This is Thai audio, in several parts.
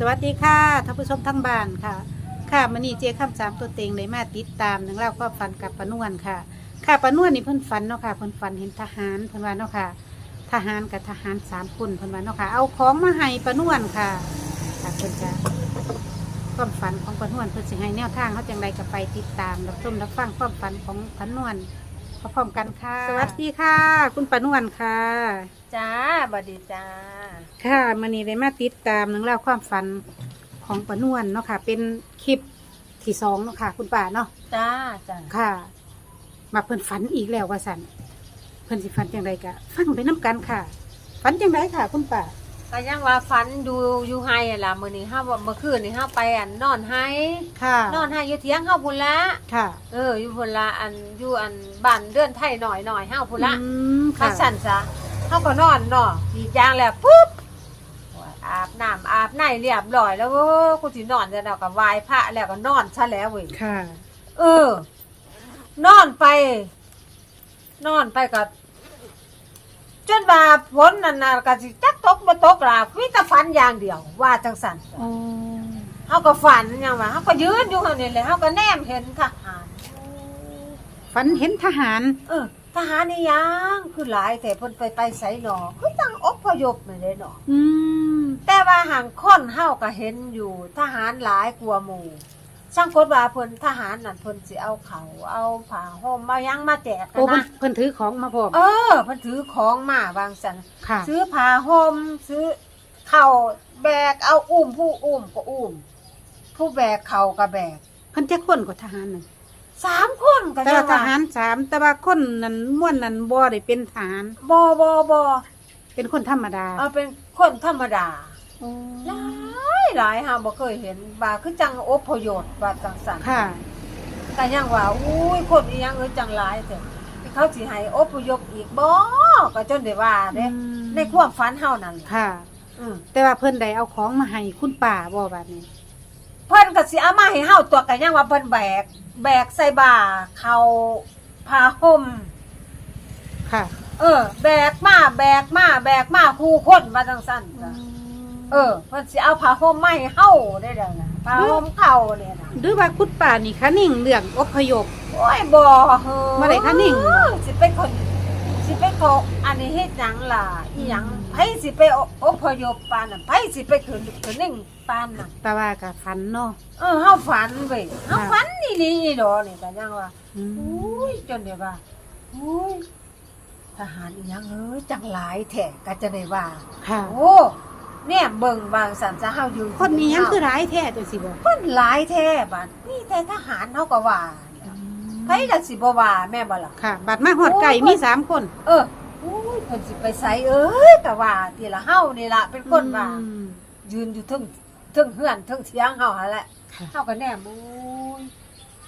สวัสดีค่ะท่านผู้ชมทั้งบ้านค่ะ ค่ะมันนี่เจ๊ข้ามสามตัวเต็งเลยมาติดตามหนึ่งเล่าก็ฝันกับปานวนค่ะ ค่ะปานวนนี่เพิ่นฝันเนาะค่ะเพิ่นฝันเห็นทหารเพิ่นว่าเนาะค่ะ ทหารกับทหารสามคนเพิ่นว่าเนาะค่ะ เอาของมาให้ปานวนค่ะค่ะเพิ่นจะความฝันของปานวนเพิ่นสิให้แนวทางเขาจังไรก็ไปติดตามรับชมรับฟังความฝันของปานวน พร้อมๆกันค่ะ สวัสดีค่ะ คุณปานวนค่ะ จ้าบัดดีจ้า ค่ะมันนี้ได้มาติดตามหนังเล่าวความฝันของปานวนเนาะค่ะ เป็นคลิปที่สองเนาะค่ะ คุณป่าเนาะจ้าจ้าค่ะ มาเพิ่นฝันอีกแล้วว่าสันเพิ่นสิฝันจังไรกะฟังไปน้กันค่ะฝันจังไรค่ะ คุณป่า ก็ยังว่าฝันดูอยู่ไฮอะล่ะมื้อนี้เฮาว่าเมื่อคืนนี่เฮาไปอันนอนไฮค่ะ นอนไฮอยู่เถียงเฮาพุ่นละค่ะ เอออยู่พุ่นละอันอยู่อันบ้านเดือนไทยหน่อยหน่อยเฮาพุ่นละอืมข้าค่ะสั่นซะเฮาก็นอนเนาะดีจางแล้วปุ๊บอาบน้ำอาบในเรียบร้อยแล้วเว้ยกูสินอนจะแล้วก็ไหว้พระแล้วก็นอนซะแล้วเว้ย ค่ะ เออ นอนไป นอนไปกับ จนว่าฝนนั่นน่ะก็สิจักตกบ่ตกล่ะมีแต่ฝันอย่างเดียว ว่าจังสันโอ้เฮาก็ฝันอย่างว่าเฮาก็ยืนอยู่หั่นนี่แหละเฮาก็แนมเห็นทหารฝันเห็นทหาร เออทหารนี่ยังคือหลายแต่เพิ่นไปไปไสหนอคือตั้งอพยพนี่เลยเนาะอืมแต่ว่าห่างคนเฮาก็เห็นอยู่ทหารหลายกว่าหมู่ ช่างกดว่าเพิ่นทหารนั่นเพิ่นสิเอาเขาวเอาผ้าห่มมายังมาแจกกัโอ้นเพิ่นนะเพิ่นถือของมาพร้อมเออเพิ่นถือของมาบางสันค่ะซื้อผ้าห่มซื้อเข่าวแบกเอาอุ้มผู้อุ้มก็อุ้ม ผู้แบกเข่าก็แบกเพิ่นจะคนกว่าทหารนั่นสามคนก็แต่จะว่าทว่าหารสามแต่ว่าคนนั้นม่วนนั้นบ่ได้เป็นทหารบอบอบอเป็นคนธรรมดาเอาเป็นคนธรรมดาโอ้หลาย หลายฮะบ่เคยเห็นว่าคือจังอพยพว่าจังสันค่ะแต่ยังว่าอุ้ยคนอีหยังเอ้ยจังหลายแต่เขาสิให้อพยพอีกบ่ก็จนได้ว่าเด้อืม ในความฝันเฮานั่นแหละค่ะ อืมแต่ว่าเพิ่นได้เอาของมาให้คุณป่าบ่บัดนี้ เพิ่นก็สิเอามาให้เฮาตัวกันยังว่าเพิ่นแบก แบกใส่บ่าเขาผ้าห่ม ค่ะ เออ แบกมาแบกมาแบกมาคู่คนมาจังซั่นจ้ะ เออเพิ่นสิเอาผ้าห่มมาให้เฮาได้เด้อนะผ้าห่มเขาเนี่ยนะหรือว่าคุณป่านี่คะนิ่งเรื่องอพยพ โอ้ยบ่เฮ้อบ่ได้คะนิ่งเออสิเป็นคนสิเป็นเขาอันนี้เฮ็ดหยังล่ะอีหยังไผสิไปอพยพปานนั้นไผสิไปขึ้นขึ้นนิ่งปานนั้นแต่ว่ากับฝันเนาะเออเฮาฝันเว้ยเฮาค่ะฝันนี่นี่อีดอนี่ก็ยังว่าอืมอุ้ยจนเดี๋ยวว่าอุ้ยทหารอีหยังเอ้ยจังหลายแท้ก็จะได้ว่า ค่ะ โอ้ เนี่ยเบิ่งบางสันจะเฮาอยู่คนนี้ยังคือร้ายแท้จังสิบ่คนหลายแท้บัดนี่แต่ทหารเฮาก็ว่าไผล่ะสิบ่ว่าแม่บ่ล่ะ ค่ะ บัดมาฮอดไก่มีสามคนเอออุ้ยเพิ่นสิไปไสเอ้ยก็ว่าทีละเฮานี่ล่ะเป็นคนว่าอืม ยืนอยู่เทึงเทึงเฮือนเทึงเถียงเฮาหั่นแหละค่ะ เฮาก็แนมอุ้ย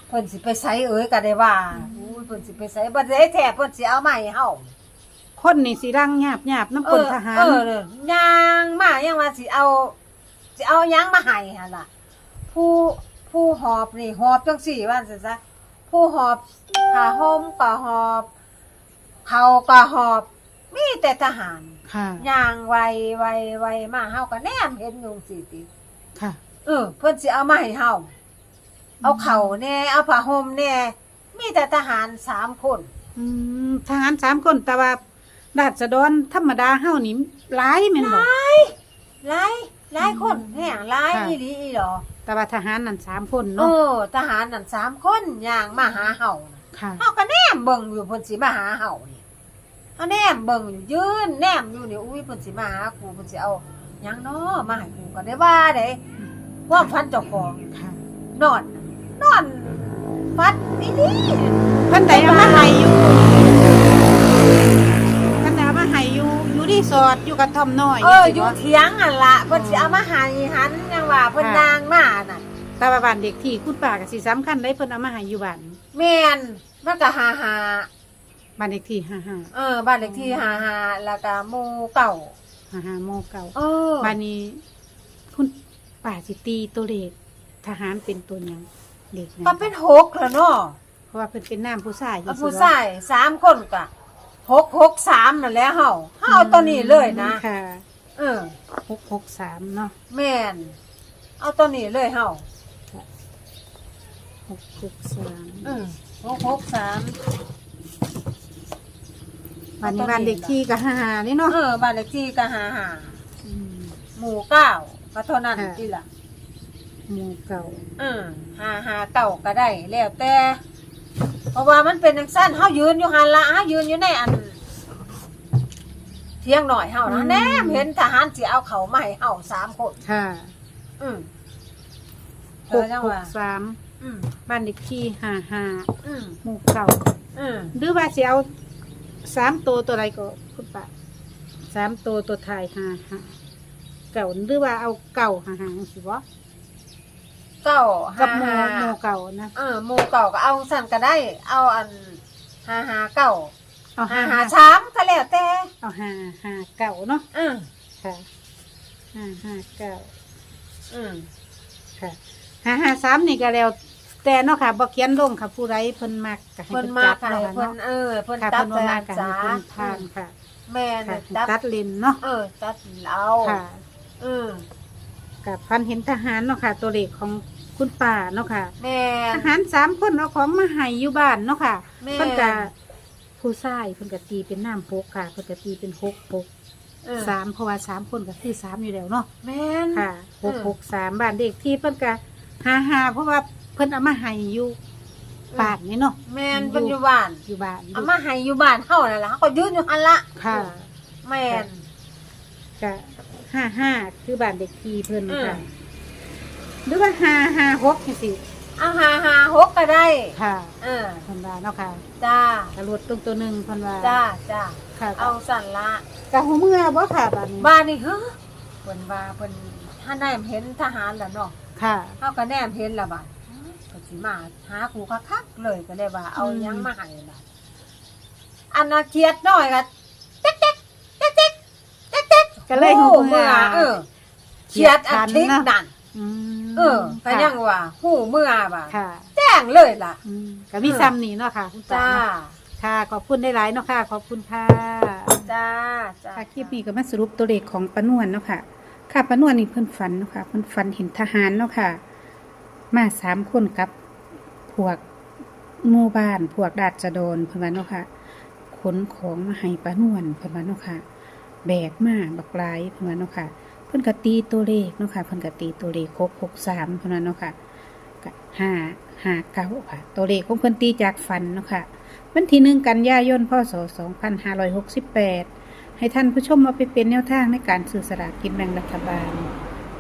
เพิ่นสิไปไสเอ้ยก็ได้ว่าอุ้ยเพิ่นสิไปไสบ่ได้แท้เพิ่นสิเอามาให้เฮา คนนี่สิรังหยาบหยาบน้ำคนทหาร เออเออย่างมายังว่าสิเอาสิเอาหยังมาให้หั่นล่ะ ผู้ผู้หอบนี่หอบจังสี่ว่าซั่นซะผู้หอบผ้าห่มก็หอบเขาก็หอบ มีแต่ทหารค่ะย่างไวไวไวมาเฮาก็แนมเห็นอยู่สิติค่ะ เออ เพิ่นสิเอามาให้เฮาเอาเข่าแน่เอาผ้าห่มแน่มีแต่ทหารสามคน อืมทหารสามคนแต่ว่า ราษฎรธรรมดาเฮานี่หลายแม่นบ่ หลายหลายคนแห่งหลายค่ะ อีหลีอีหรอแต่ว่าทหารนั่นสามคนเอเนาะอทหารนั่นสามคนย่างมาหาเฮาน่ะค่ะ เฮาก็แนมเบิ่งอยู่เพิ่นสิมาหาเฮานี่เฮาแนมเบิ่งอยู่ยืนแนมอยู่นี่อุ้ยเพิ่นสิมาหากูเพิ่นสิเอาหยังน้อมาให้กูก็ได้ว่าเด้ความฝันเจ้าของค่ะนอน นอนฟัดอีหลี เพิ่นได้เอามาให้อยู่เพิ่นได้เอามาให้อยู่อยู่รีส อร์ทอยู่กระท่อมน้อยเออจังอยู่ซี้บ่เถียงหั่นล่ะเพิ่นสิเอามาให้หันยังว่าเพิ่นค่ะนางมาน่ะแต่ว่าบ้านเด็กที่คุณป้าก็สิสำคัญได้เพิ่นเอามาให้อยู่บ้านแม่นมันก็หาหาบ้านเด็กที่55เออบ้านเลขที่หาหาแล้วก็หมู่เก่า55โมเก่าเออบ้านนี้ คุณป้าสิตีตัวเลขทหารเป็นตัวหยังเลขหยังก็เป็นหกแล้วเนาะเพราะว่าเพิ่นเป็นน้ำผู้ชายอยู่เอาสิผู้วะชายสามคนกะ หกหกสามนั่นแหละเฮาเฮาเอาตัวนี้เลยนะค่ะเออหกหกสามเนาะแม่น เอาตัวนี้เลยเฮาหกหกสามอืมหกหกสามวันนี้วันเด็กที่ก็หานี่เนาะเออบ้านเลขที่ก็หาหามหมู่เก้าก็เท่านั้นค่ะที่ละหมู่เก่าอืมหาหาเก่าก็ได้แล้วแต่ เพราะว่ามันเป็นจังสั้นเฮายืนอยู่หันละเฮายืนอยู่ในอันเที่ยงหน่อยเฮานะแนมเห็นทหารสิเอาเขามาให้เฮาสามคนค่ะอืมเธหอกจังหกว่าสามอืมบ้านเด็กที่หาหาอืมหมู่เก่าอืมหรือว่าสิเอาสามตัวตัวอะไรก็คุณป้าสามตัวตัวไทายหาหาเก่าหรือว่าเอาเก่าหาหาสิวะ เก้ากัหาบหมูหาหมูเก่านะเออหมู่เก่าก็เอาสั่นก็ได้ เอาอันหาหาเก่าเอาหาหาหาหาสามก็แล้วแต่เอาหาหาเก่าเนาะอืมค่ะหาหาเก่าอืมค่ะหาหาสามนี่ก็แล้วแต่เนาะค่ะบ่เขียนลงค่ะผู้ใดเพิ่นมักก็ให้เพิ่นเพิ่นมาจัดค่ะเนาะค่ะเพิ่นเนาะเออเพิ่นค่ะตัเพิ่ดนบ่ใส่มักก็จ้าให้เพิ่นทานค่ะ แม่ค่ะน่ะตัดตัดเลนเนาะเออตัดเอาค่ะอืม กับพันเห็นทหารเนาะค่ะ ตัวเลขของคุณป้าเนาะค่ะ แม่ทหารสามคนเอาของมาให้อยู่บ้านเนาะค่ะแม่ เพิ่นกะผู้ชายเพิ่นกะตีเป็นน้ำพกค่ะเพิ่นกะตีเป็นหกหกเออสามเพราะว่าสามคนก็คือสามอยู่แล้วเนาะแม่น ค่ะหกอืมหกสามบ้านเด็กที่เพิ่นกะหาหาเพราะว่าเพิ่นเอามาให้อยู่บ้านนี่เนาะแม่นเพิ่นอยู่บ้านอยู่บ้านเอามาให้อยู่บ้านเฮานั่นล่ะเขาก็ยืนอยู่หั่นละค่ะ แม่น กะ ห้าห้าคือบ้านเด็กที่เพิ่นค่ะอืม หรือว่าห้าห้าหกจังซี่เอาหาหาหกก็ได้ค่ะเออเพิ่นว่าเนาะค่ะจ้ากระโดดตรงตัวหนึงเพิ่นว่าจ้าจ้าค่ะเอาสั่นละกะหัวเมื่อบ่ค่ะบ้านนี้บ้านนี่เฮ้อเพิ่นว่าเพิ่นถ้าแนมเห็นทหารแล้วเนาะค่ะ เฮาก็แนมเห็นและบาดก็สิมาหากูคักๆเลยก็เลยว่าเอาอืม หยังมาให้บาดอันน่ะเกียดน้อยก็เต๊กเต๊กเต๊กเต๊กเต๊ กเต๊กก็เลยหูโอ้เมื่อเออเกียดอันทิกนั่นอืมเออก็ยังว่าหูเมื่อบาดค่ะแจ้งเลยล่ะอืมก็มีซ้ำนี่เนาะค่ะคุณตาจ้าเนาะค่ะ ขอบคุณได้หลายๆเนาะค่ะ ขอบคุณค่ะจ้าจ้าค่ะคลิปนี้ก็มาสรุปตัวเลขของปานวนเนาะค่ะค่ะปานวนนี่เพิ่นฝันเนาะค่ะเพิ่นฝันเห็นทหารเนาะค่ะ มาสามคนกับพวกหมู่บ้านพวกดาจโดนเพิ่นว่าเนาะค่ะขนของมาให้ปานวนเพิ่นว่าเนาะค่ะ แบกมาบักหลายเพิ่นว่าเนาะค่ะ เพิ่นก็ตีตัวเลขเนาะค่ะ เพิ่นก็ตีตัวเลขหกหกสามเพิ่นว่าเนาะค่ะก็ห้าห้าเก้าค่ะ ตัวเลขของเพิ่นตีจากฝันเนาะค่ะ วันที่หนึ่งกันยายนพศสองพันห้าร้อยหกสิบแปดให้ท่านผู้ชมเอาไปเป็นแนวทางในการสื่อสลากกินแบ่งรัฐบาล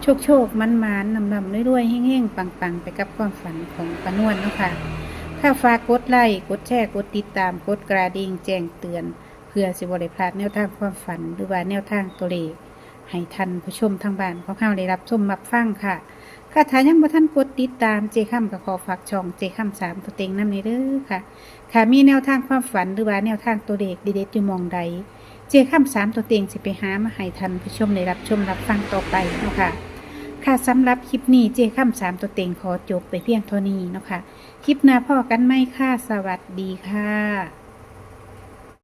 โชคโชคมันมานนำนำรวยๆเฮ้งๆปังๆ ไปกับความฝันของปานวนเนาะค่ะถ้าฝากกดไลค์กดแชร์กดติดตามกดกระดิ่งแจ้งเตือน พื่อสิบริพลาดแนวทางความฝันหรือว่าแนวทางตัวเลขให้ท่านผู้ชมทางบ้านของเราได้รับชมรับฟังค่ะค่ะถ้ายังบ่ท่านกดติดตามเจค่ำก็ขอฝากช่องเจค่ำสามตัวเต็งน้ำในเด้อค่ะ ค่ะมีแนวทางความฝันหรือว่าแนวทางตัวเลขดีเด็ดอยู่มองใด เจาข้ามสามตัวเต็งสิไปหามาให้ทันผู้ชมได้รับชมรับฟังต่อไปเนาะค่ะค่ะสำหรับคลิปนี้เจาข้ามสามตัวเต็งขอจบไปเพียงเท่านี้เนาะค่ะคลิปหน้าพ่อกันไหมค่ะสวัสดีค่ะ